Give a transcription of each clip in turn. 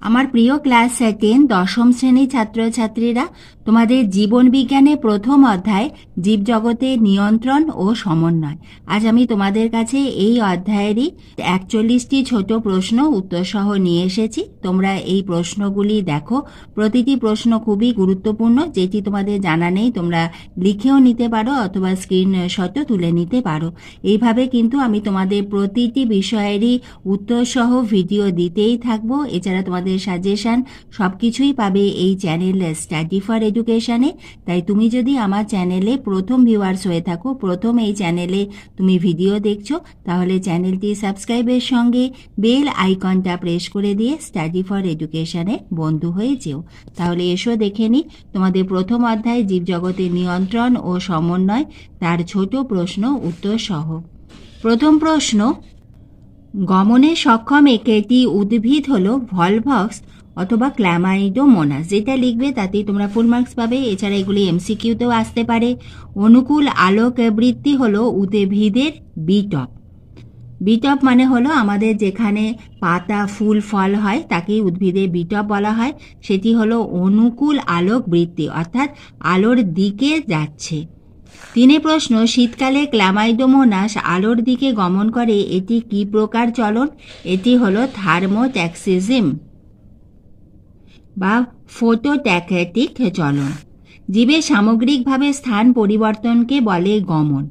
আমার প্রিয় class ten দশম শ্রেণির ছাত্রছাত্রীরা, তোমাদের জীবন বিজ্ঞানে প্রথম অধ্যায়, জীবজগতের নিয়ন্ত্রণ ও সমন্বয়। আজ আমি তোমাদের কাছে এই অধ্যায়েরই একচল্লিশটি ছোট প্রশ্ন উত্তরসহ নিয়ে এসেছি। তোমরা এই প্রশ্নগুলি দেখো। প্রতিটি প্রশ্ন খুবই গুরুত্বপূর্ণ, যেটি তোমাদের জানা নেই, তোমরা লিখেও নিতে পারো অথবা স্ক্রিনশটও তুলে নিতে পারো। এইভাবে কিন্তু আমি তোমাদের প্রতিটি বিষয়েরই উত্তরসহ ভিডিও দিতেই থাকব। এছাড়া তোমাদের সাজেশন সব কিছুই পাবে এই চ্যানেল স্টাডি ফর এডুকেশনে তাই তুমি যদি আমার চ্যানেলে প্রথম ভিউয়ার্স হয়ে থাকো, প্রথম এই চ্যানেলে তুমি ভিডিও দেখছ, তাহলে চ্যানেলটি সাবস্ক্রাইবের সঙ্গে বেল আইকনটা প্রেস করে দিয়ে স্টাডি ফর এডুকেশনে বন্ধু হয়ে যেও। তাহলে এসো দেখে নি তোমাদের প্রথম অধ্যায় জীবজগতের নিয়ন্ত্রণ ও সমন্বয়, তার ছোট প্রশ্ন উত্তর সহ। প্রথম প্রশ্ন গমনে সক্ষম একটি উদ্ভিদ হলো ভলভক্স অথবা ক্ল্যামাইডোমোনাস যেটা লিখবে তাতেই তোমরা ফুল মার্কস পাবে। এছাড়া এগুলি এমসিকিউতেও আসতে পারে। অনুকূল আলোক বৃত্তি হলো উদ্ভিদের বিটপ বিটপ মানে হলো আমাদের যেখানে পাতা, ফুল, ফল হয়, তাকেই উদ্ভিদে বিটপ বলা হয়। সেটি হলো অনুকূল আলোক বৃত্তি, অর্থাৎ আলোর দিকে যাচ্ছে। তিনে প্রশ্ন, শীতকালে ক্ল্যামাইডোমোনাস আলোর দিকে গমন করে, এটি কি প্রকার চলন? এটি হলো থার্মোট্যাক্সিজম বা ফোটোট্যাকেটিক চলন। জীবের সামগ্রিকভাবে স্থান পরিবর্তনকে বলে গমন।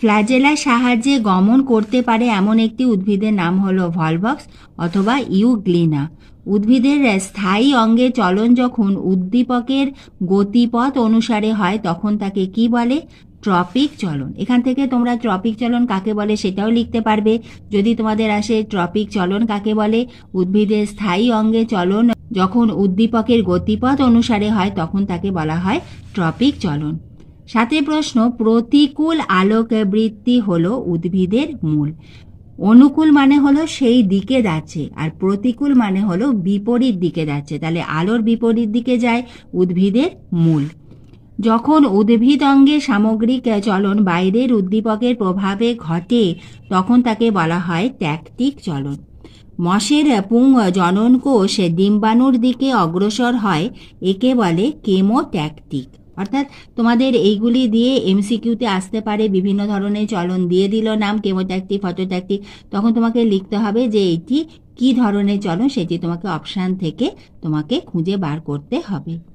ফ্ল্যাজেলার সাহায্যে গমন করতে পারে এমন একটি উদ্ভিদের নাম হলো ভলভক্স অথবা ইউগ্লিনা। উদ্ভিদের স্থায়ী অঙ্গে চলন যখন উদ্দীপকের গতিপথ অনুসারে হয়, তখন তাকে কি বলে? ট্রপিক চলন এখান থেকে তোমরা ট্রপিক চলন কাকে বলে সেটাও লিখতে পারবে। যদি তোমাদের আসে ট্রপিক চলন কাকে বলে উদ্ভিদের স্থায়ী অঙ্গে চলন, যখন উদ্দীপকের গতিপথ অনুসারে হয়, তখন তাকে বলা হয় ট্রপিক চলন সাথে প্রশ্ন, প্রতিকূল আলোক বৃত্তি হলো উদ্ভিদের মূল। অনুকূল মানে হলো সেই দিকে যাচ্ছে, আর প্রতিকূল মানে হলো বিপরীত দিকে যাচ্ছে। তাহলে আলোর বিপরীত দিকে যায় উদ্ভিদের মূল। যখন উদ্ভিদ অঙ্গে সামগ্রিক চলন বাইরের উদ্দীপকের প্রভাবে ঘটে, তখন তাকে বলা হয় ট্যাকটিক চলন মশের পুং জনন কোষ ডিম্বাণুর দিকে অগ্রসর হয়, একে বলে কেমো কেমোট্যাকটিক। অর্থাৎ তোমাদের এইগুলি দিয়ে এমসিকিউতে আসতে পারে, বিভিন্ন ধরনের চলন দিয়ে দিল নাম, কেমোট্যাকটিক, ফটোট্যাকটিক। তখন তোমাকে লিখতে হবে যে এটি কি ধরনের চলন সেটি তোমাকে অপশান থেকে তোমাকে খুঁজে বার করতে হবে।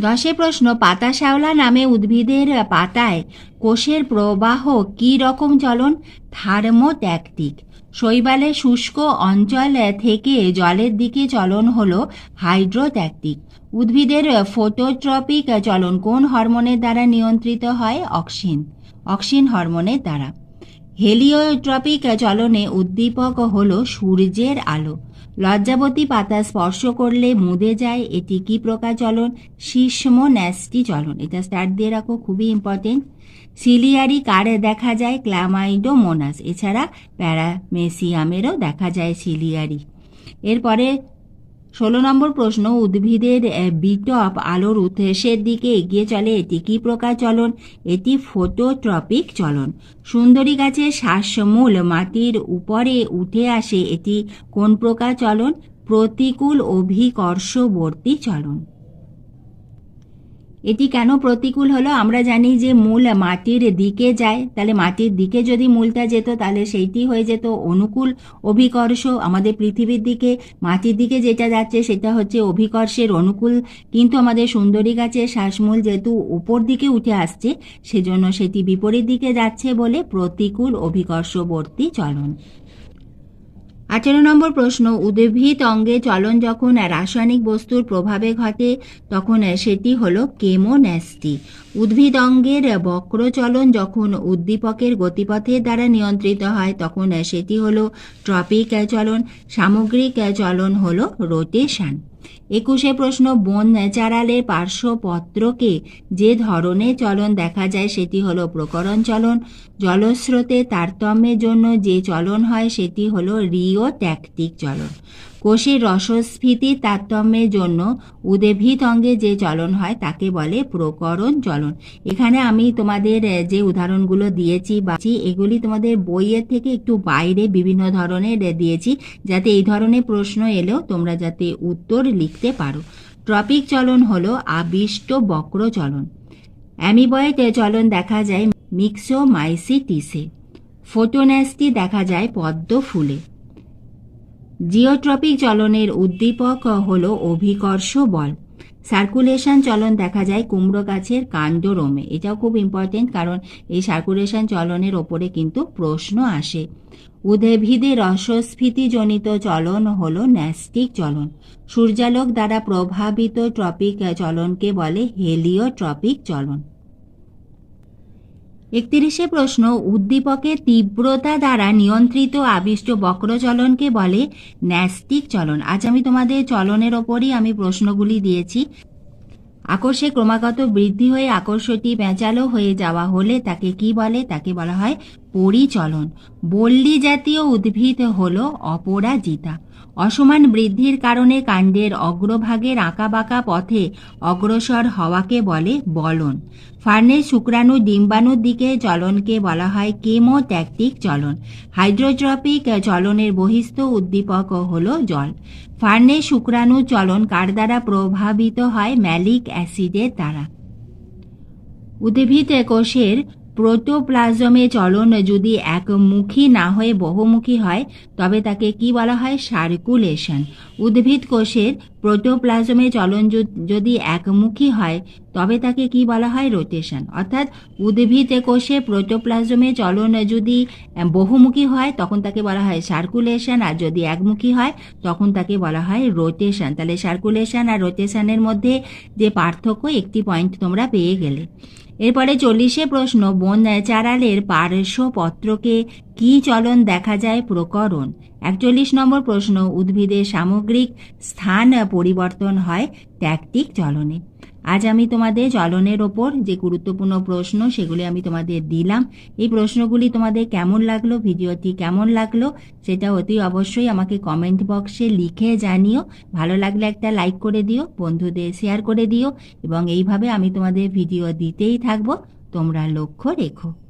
দশে প্রশ্ন, পাতা শ্যাওলা নামে উদ্ভিদের পাতায় কোষের প্রবাহ কি রকম চলন থার্মোট্যাকটিক। শৈবালে শুষ্ক অঞ্চল থেকে জলের দিকে চলন হলো হাইড্রোট্যাকটিক। উদ্ভিদের ফোটোট্রপিক চলন কোন হরমোনের দ্বারা নিয়ন্ত্রিত হয়? অক্সিন। অক্সিন হরমোনের দ্বারা। হেলিওট্রপিক চলনে উদ্দীপক হল সূর্যের আলো। লজ্জাবতী পাতা স্পর্শ করলে মুদে যায়, এটি কি প্রকার চলন? শিষ্ম ন্যাস্টি চলন। এটা স্টার্ট দিয়ে রাখো, খুবই ইম্পর্টেন্ট সিলিয়ারি কারে দেখা যায়? ক্ল্যামাইডোমোনাস এছাড়া প্যারামেসিয়ামেরও দেখা যায় সিলিয়ারি এরপরে ষোলো নম্বর প্রশ্ন, উদ্ভিদের বিটপ আলোর উৎসের দিকে এগিয়ে চলে, এটি কি প্রকার চলন? এটি ফোটোট্রপিক চলন। সুন্দরী গাছের শ্বাসমূল মাটির উপরে উঠে আসে, এটি কোন প্রকার চলন? প্রতিকূল অভিকর্ষবর্তী চলন। এটি কেন প্রতিকূল হলো? আমরা জানি যে মূল মাটির দিকে যায়। তাহলে মাটির দিকে যদি মূলটা যেত, তাহলে সেইটি হয়ে যেত অনুকূল অভিকর্ষ। আমাদের পৃথিবীর দিকে, মাটির দিকে যেটা যাচ্ছে, সেটা হচ্ছে অভিকর্ষের অনুকূল। কিন্তু আমাদের সুন্দরী গাছের শ্বাসমূল যেহেতু উপর দিকে উঠে আসছে, সেজন্য সেটি বিপরীত দিকে যাচ্ছে বলে প্রতিকূল অভিকর্ষবর্তী চলন। আঠেরো নম্বর প্রশ্ন, উদ্ভিদ অঙ্গে চলন যখন রাসায়নিক বস্তুর প্রভাবে ঘটে, তখন সেটি হল কেমোন্যাস্টি। উদ্ভিদ অঙ্গের বক্রচলন যখন উদ্দীপকের গতিপথের দ্বারা নিয়ন্ত্রিত হয়, তখন সেটি হল ট্রপিক চলন, সামগ্রিক চলন হল রোটেশন। একুশে প্রশ্ন, বন ন্যাচারালের পার্শ্বপত্রকে যে ধরনের চলন দেখা যায় সেটি হল প্রকরণ চলন জলস্রোতে তারতম্যের জন্য যে চলন হয় সেটি হল রিও ট্যাকটিক চলন। কোষের রসস্ফীতির তারতম্যের জন্য উদ্ভিদ অঙ্গে যে চলন হয় তাকে বলে প্রকরণ চলন। এখানে আমি তোমাদের যে উদাহরণগুলো দিয়েছি বা এগুলি তোমাদের বইয়ের থেকে একটু বাইরে বিভিন্ন ধরনের দিয়েছি যাতে এই ধরনের প্রশ্ন এলেও তোমরা যাতে উত্তর লিখতে পারো। ট্রপিক চলন হলো আবিষ্ট বক্র চলন। অ্যামিবয়েড চলন দেখা যায় মিক্সোমাইসিটিসে। ফোটোন্যাস্টি দেখা যায় পদ্ম ফুলে। জিওট্রপিক চলনের উদ্দীপক হল অভিকর্ষ বল। সার্কুলেশন চলন দেখা যায় কুমড়ো গাছের কাণ্ডরোমে। এটাও খুব ইম্পর্টেন্ট কারণ এই সার্কুলেশন চলনের ওপরে কিন্তু প্রশ্ন আসে। উদ্ভিদের রসস্ফীতিজনিত চলন হল ন্যাস্টিক চলন। সূর্যালোক দ্বারা প্রভাবিত ট্রপিক চলনকে বলে হেলিওট্রপিক চলন। একত্রিশে প্রশ্ন, উদ্দীপকের তীব্রতা দ্বারা নিয়ন্ত্রিত আবিষ্ট বক্রচলনকে বলে ন্যাস্টিক চলন। আজ আমি তোমাদের চলনের ওপরই আমি প্রশ্নগুলি দিয়েছি। আকর্ষে ক্রমাগত বৃদ্ধি হয়ে আকর্ষটি বেঁচালো হয়ে যাওয়া হলে তাকে কি বলে? তাকে বলা হয় পরিচলন। বল্লী জাতীয় উদ্ভিদ হল অপরাজিতা। অসমান বৃদ্ধির কারণে কাণ্ডের অগ্রভাগের আঁকাবাঁকা পথে অগ্রসর হওয়াকে বলে বলন। ফার্নের শুক্রাণু ডিম্বাণুর দিকে চলনকে বলা হয় কেমোট্যাকটিক চলন। হাইড্রোট্রপিক চলনের বহিস্থ উদ্দীপক হল জল। ফার্নের শুক্রাণু চলন কার দ্বারা প্রভাবিত হয়? ম্যালিক অ্যাসিডের দ্বারা। উদ্ভিদ কোষের প্রোটোপ্লাজমে চলন যদি একমুখী না হয়ে বহুমুখী হয়, তবে তাকে কি বলা হয়? সার্কুলেশন। উদ্ভিদ কোষের প্রোটোপ্লাজমে চলন যদ- একমুখী হয়, তবে তাকে কি বলা হয়? রোটেশন। অর্থাৎ উদ্ভিদ কোষে প্রোটোপ্লাজমে চলন যদি বহুমুখী হয়, তখন তাকে বলা হয় সার্কুলেশন। আর যদি একমুখী হয়, তখন তাকে বলা হয় রোটেশন। তাহলে সার্কুলেশন আর রোটেশনের মধ্যে যে পার্থক্য, একটি পয়েন্ট তোমরা পেয়ে গেলে। এরপরে চল্লিশে প্রশ্ন, বন চারালের পার্শ্বপত্রকে কি চলন দেখা যায় প্রকরণ? একচল্লিশ নম্বর প্রশ্ন উদ্ভিদের সামগ্রিক স্থান পরিবর্তন হয় ট্যাকটিক চলনে। আজ আমি তোমাদের চলনের ওপর যে গুরুত্বপূর্ণ প্রশ্ন সেগুলি আমি তোমাদের দিলাম, এই প্রশ্নগুলি তোমাদের কেমন লাগল, ভিডিওটি কেমন লাগল, সেটা অতি অবশ্যই আমাকে কমেন্ট বক্সে লিখে জানিও। ভালো লাগলে একটা লাইক করে দিও, বন্ধুদের শেয়ার করে দিও, এবং এইভাবে আমি তোমাদের ভিডিও দিতেই থাকব। তোমরা লক্ষ্য রেখো।